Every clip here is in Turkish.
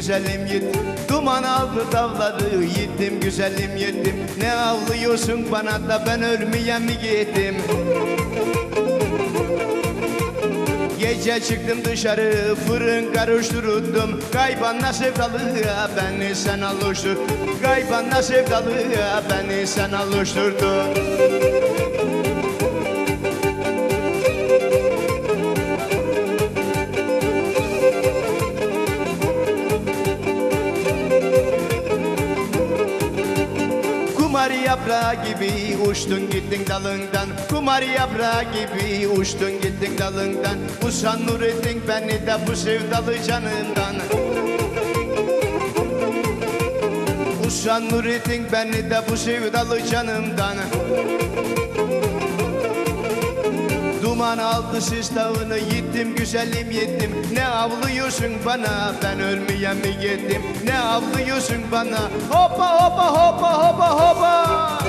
güzelim gittim Duman aldı dağları gittim güzelim gittim Ne avlıyorsun bana da ben ölmeye mi gittim? Gece çıktım dışarı fırın karıştırdım Kaybana sevdalıya beni sen alıştır. Kaybana sevdalıya beni sen alıştırdın Kumar yaprağı gibi uçtun gittin dalından. Kumar yaprağı gibi uçtun gittin dalından. Usan nur ettin beni de bu sevdalı canından. Usan nur ettin beni de bu sevdalı canımdan Duman aldı sis dağını gittim güzelim yettim. Ne avlıyorsun bana ben ölmeye mi gittim Ne avlıyorsun bana? Hopa hopa hopa hopa hopa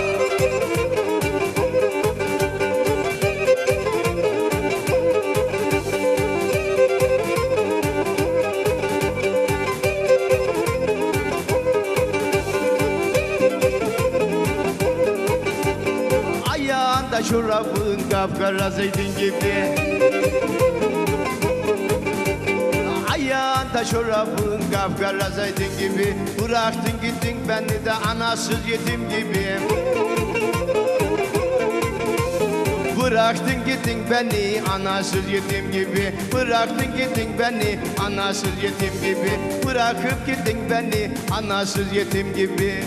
Çorabın kapkara zeytin gibi. Ayağında çorabın kapkara zeytin gibi. Bıraktın gittin beni de anasız yetim gibi. Bıraktın gittin beni anasız yetim gibi. Bıraktın gittin beni anasız yetim gibi. Bırakıp gittin beni anasız yetim gibi